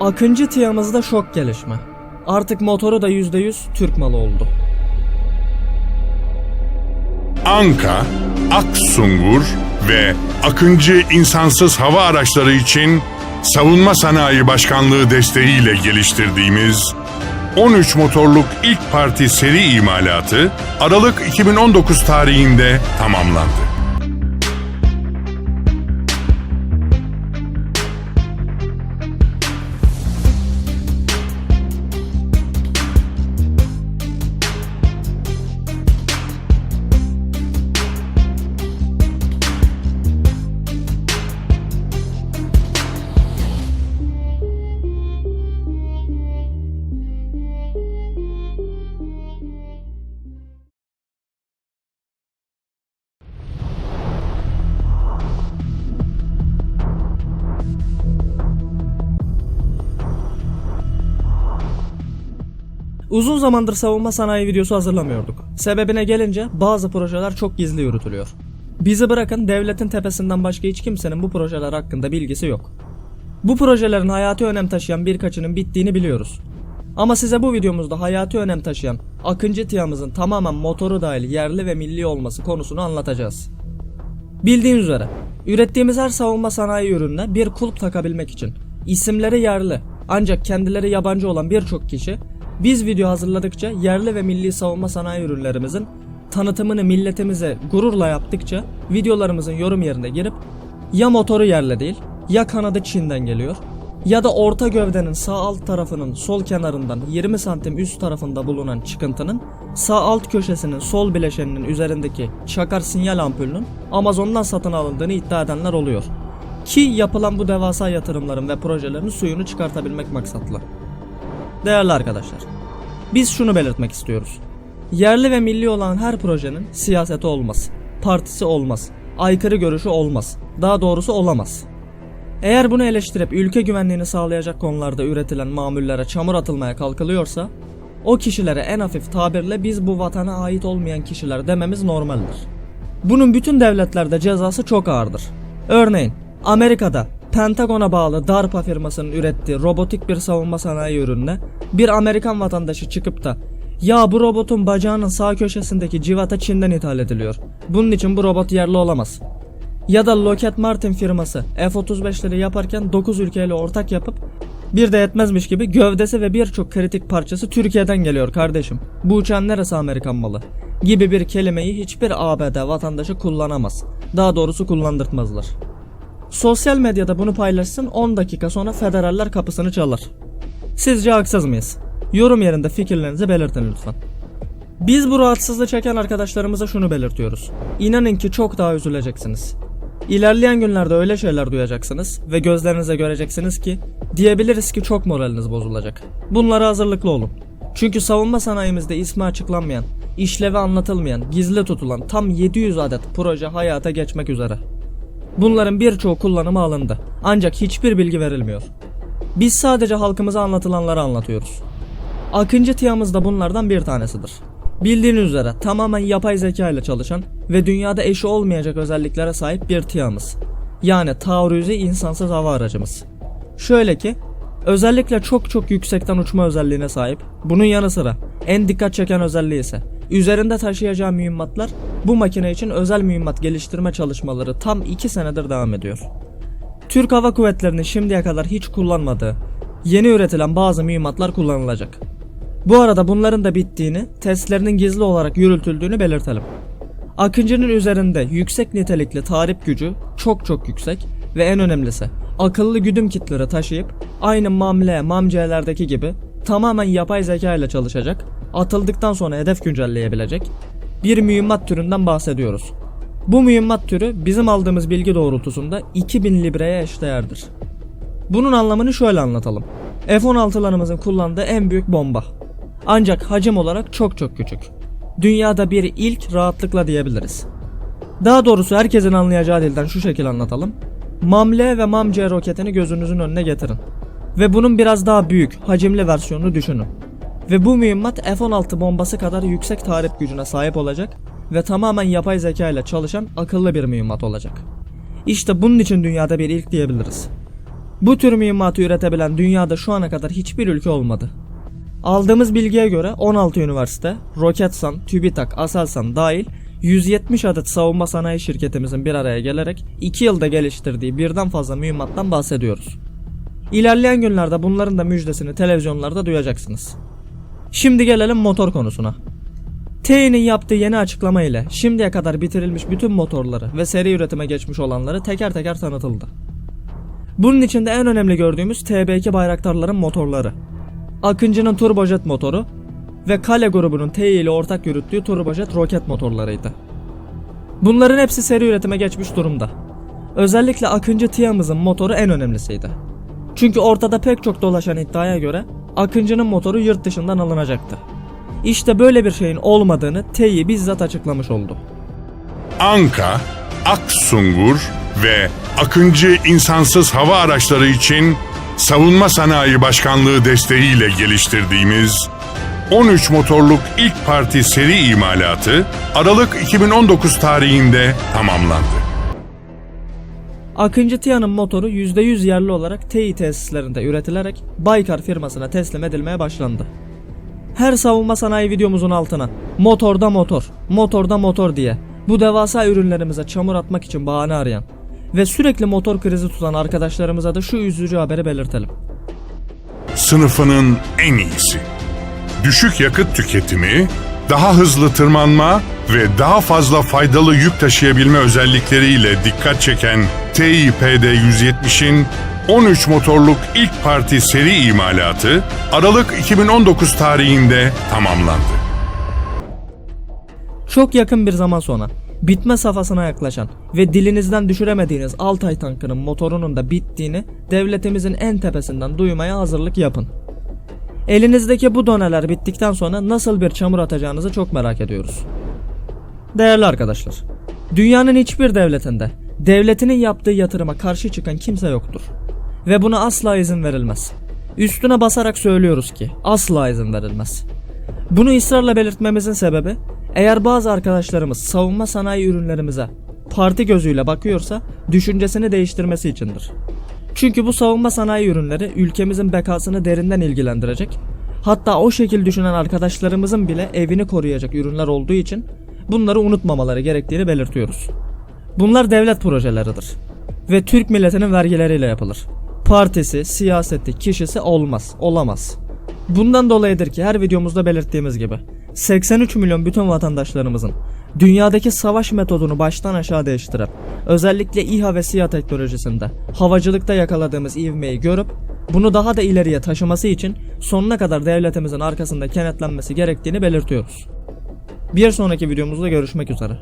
Akıncı tiyamızda şok gelişme. Artık motoru da %100 Türk malı oldu. Anka, Aksungur ve Akıncı insansız hava araçları için Savunma Sanayi Başkanlığı desteğiyle geliştirdiğimiz 13 motorluk ilk parti seri imalatı Aralık 2019 tarihinde tamamlandı. Uzun zamandır savunma sanayi videosu hazırlamıyorduk. Sebebine gelince bazı projeler çok gizli yürütülüyor. Bizi bırakın devletin tepesinden başka hiç kimsenin bu projeler hakkında bilgisi yok. Bu projelerin hayati önem taşıyan birkaçının bittiğini biliyoruz. Ama size bu videomuzda hayati önem taşıyan Akıncı TİHA'mızın tamamen motoru dahil yerli ve milli olması konusunu anlatacağız. Bildiğin üzere ürettiğimiz her savunma sanayi ürününe bir kulp takabilmek için isimleri yerli ancak kendileri yabancı olan birçok kişi biz video hazırladıkça yerli ve milli savunma sanayi ürünlerimizin tanıtımını milletimize gururla yaptıkça videolarımızın yorum yerine girip ya motoru yerli değil ya kanadı Çin'den geliyor ya da orta gövdenin sağ alt tarafının sol kenarından 20 santim üst tarafında bulunan çıkıntının sağ alt köşesinin sol bileşeninin üzerindeki çakar sinyal ampulünün Amazon'dan satın alındığını iddia edenler oluyor. Ki yapılan bu devasa yatırımların ve projelerin suyunu çıkartabilmek maksatlı. Değerli arkadaşlar, biz şunu belirtmek istiyoruz. Yerli ve milli olan her projenin siyaseti olmaz, partisi olmaz, aykırı görüşü olmaz, daha doğrusu olamaz. Eğer bunu eleştirip ülke güvenliğini sağlayacak konularda üretilen mamullere çamur atılmaya kalkılıyorsa, o kişilere en hafif tabirle biz bu vatana ait olmayan kişiler dememiz normaldir. Bunun bütün devletlerde cezası çok ağırdır. Örneğin Amerika'da Pentagon'a bağlı DARPA firmasının ürettiği robotik bir savunma sanayi ürününe bir Amerikan vatandaşı çıkıp da ya bu robotun bacağının sağ köşesindeki civata Çin'den ithal ediliyor. Bunun için bu robot yerli olamaz. Ya da Lockheed Martin firması F-35'leri yaparken 9 ülkeyle ortak yapıp bir de yetmezmiş gibi gövdesi ve birçok kritik parçası Türkiye'den geliyor kardeşim. Bu uçağın neresi Amerikan malı? Gibi bir kelimeyi hiçbir ABD vatandaşı kullanamaz. Daha doğrusu kullandırtmazlar. Sosyal medyada bunu paylaşsın 10 dakika sonra federaller kapısını çalar. Sizce haksız mıyız? Yorum yerinde fikirlerinizi belirtin lütfen. Biz bu rahatsızlığı çeken arkadaşlarımıza şunu belirtiyoruz. İnanın ki çok daha üzüleceksiniz. İlerleyen günlerde öyle şeyler duyacaksınız ve gözlerinize göreceksiniz ki diyebiliriz ki çok moraliniz bozulacak. Bunlara hazırlıklı olun. Çünkü savunma sanayimizde ismi açıklanmayan, işlevi anlatılmayan, gizli tutulan tam 700 adet proje hayata geçmek üzere. Bunların birçoğu kullanıma alındı. Ancak hiçbir bilgi verilmiyor. Biz sadece halkımıza anlatılanları anlatıyoruz. Akıncı tiyamız da bunlardan bir tanesidir. Bildiğiniz üzere tamamen yapay zeka ile çalışan ve dünyada eşi olmayacak özelliklere sahip bir tiyamız. Yani taarruzi insansız hava aracımız. Şöyle ki özellikle çok çok yüksekten uçma özelliğine sahip. Bunun yanı sıra en dikkat çeken özelliği ise üzerinde taşıyacağı mühimmatlar bu makine için özel mühimmat geliştirme çalışmaları tam 2 senedir devam ediyor. Türk Hava Kuvvetleri'nin şimdiye kadar hiç kullanmadığı yeni üretilen bazı mühimmatlar kullanılacak. Bu arada bunların da bittiğini, testlerinin gizli olarak yürütüldüğünü belirtelim. Akıncı'nın üzerinde yüksek nitelikli tahrip gücü çok çok yüksek ve en önemlisi akıllı güdüm kitleri taşıyıp aynı MAML, MAMC'lerdeki gibi tamamen yapay zeka ile çalışacak, atıldıktan sonra hedef güncelleyebilecek bir mühimmat türünden bahsediyoruz. Bu mühimmat türü bizim aldığımız bilgi doğrultusunda 2000 libreye eşdeğerdir. Bunun anlamını şöyle anlatalım. F-16'larımızın kullandığı en büyük bomba. Ancak hacim olarak çok çok küçük. Dünyada bir ilk rahatlıkla diyebiliriz. Daha doğrusu herkesin anlayacağı dilden şu şekil anlatalım. MAML ve MAMC roketini gözünüzün önüne getirin. Ve bunun biraz daha büyük, hacimli versiyonunu düşünün. Ve bu mühimmat F-16 bombası kadar yüksek tahrip gücüne sahip olacak ve tamamen yapay zeka ile çalışan akıllı bir mühimmat olacak. İşte bunun için dünyada bir ilk diyebiliriz. Bu tür mühimmatı üretebilen dünyada şu ana kadar hiçbir ülke olmadı. Aldığımız bilgiye göre 16 üniversite, Roketsan, TÜBİTAK, Aselsan dahil 170 adet savunma sanayi şirketimizin bir araya gelerek 2 yılda geliştirdiği birden fazla mühimmattan bahsediyoruz. İlerleyen günlerde bunların da müjdesini televizyonlarda duyacaksınız. Şimdi gelelim motor konusuna. TEİ'nin yaptığı yeni açıklama ile şimdiye kadar bitirilmiş bütün motorları ve seri üretime geçmiş olanları teker teker tanıtıldı. Bunun içinde en önemli gördüğümüz TB2 bayraktarların motorları. Akıncı'nın turbojet motoru ve Kale grubunun TEİ ile ortak yürüttüğü turbojet roket motorlarıydı. Bunların hepsi seri üretime geçmiş durumda. Özellikle Akıncı TİA'mızın motoru en önemlisiydi. Çünkü ortada pek çok dolaşan iddiaya göre Akıncı'nın motoru yurt dışından alınacaktı. İşte böyle bir şeyin olmadığını TEİ bizzat açıklamış oldu. Anka, Aksungur ve Akıncı insansız hava araçları için Savunma Sanayi Başkanlığı desteğiyle geliştirdiğimiz 13 motorluk ilk parti seri imalatı Aralık 2019 tarihinde tamamlandı. Akıncı TİA'nın motoru %100 yerli olarak TEİ tesislerinde üretilerek Baykar firmasına teslim edilmeye başlandı. Her savunma sanayi videomuzun altına motorda motor, motorda motor diye bu devasa ürünlerimize çamur atmak için bahane arayan ve sürekli motor krizi tutan arkadaşlarımıza da şu üzücü haberi belirtelim. Sınıfının en iyisi. Düşük yakıt tüketimi, daha hızlı tırmanma ve daha fazla faydalı yük taşıyabilme özellikleriyle dikkat çeken TİPD 170'in 13 motorluk ilk parti seri imalatı Aralık 2019 tarihinde tamamlandı. Çok yakın bir zaman sonra bitme safhasına yaklaşan ve dilinizden düşüremediğiniz Altay tankının motorunun da bittiğini devletimizin en tepesinden duymaya hazırlık yapın. Elinizdeki bu doneler bittikten sonra nasıl bir çamur atacağınızı çok merak ediyoruz. Değerli arkadaşlar, dünyanın hiçbir devletinde devletinin yaptığı yatırıma karşı çıkan kimse yoktur. Ve buna asla izin verilmez. Üstüne basarak söylüyoruz ki asla izin verilmez. Bunu ısrarla belirtmemizin sebebi eğer bazı arkadaşlarımız savunma sanayi ürünlerimize parti gözüyle bakıyorsa düşüncesini değiştirmesi içindir. Çünkü bu savunma sanayi ürünleri ülkemizin bekasını derinden ilgilendirecek. Hatta o şekil düşünen arkadaşlarımızın bile evini koruyacak ürünler olduğu için bunları unutmamaları gerektiğini belirtiyoruz. Bunlar devlet projeleridir ve Türk milletinin vergileriyle yapılır. Partisi, siyaseti, kişisi olmaz, olamaz. Bundan dolayıdır ki her videomuzda belirttiğimiz gibi 83 milyon bütün vatandaşlarımızın dünyadaki savaş metodunu baştan aşağı değiştirip özellikle İHA ve SİHA teknolojisinde havacılıkta yakaladığımız ivmeyi görüp bunu daha da ileriye taşıması için sonuna kadar devletimizin arkasında kenetlenmesi gerektiğini belirtiyoruz. Bir sonraki videomuzda görüşmek üzere.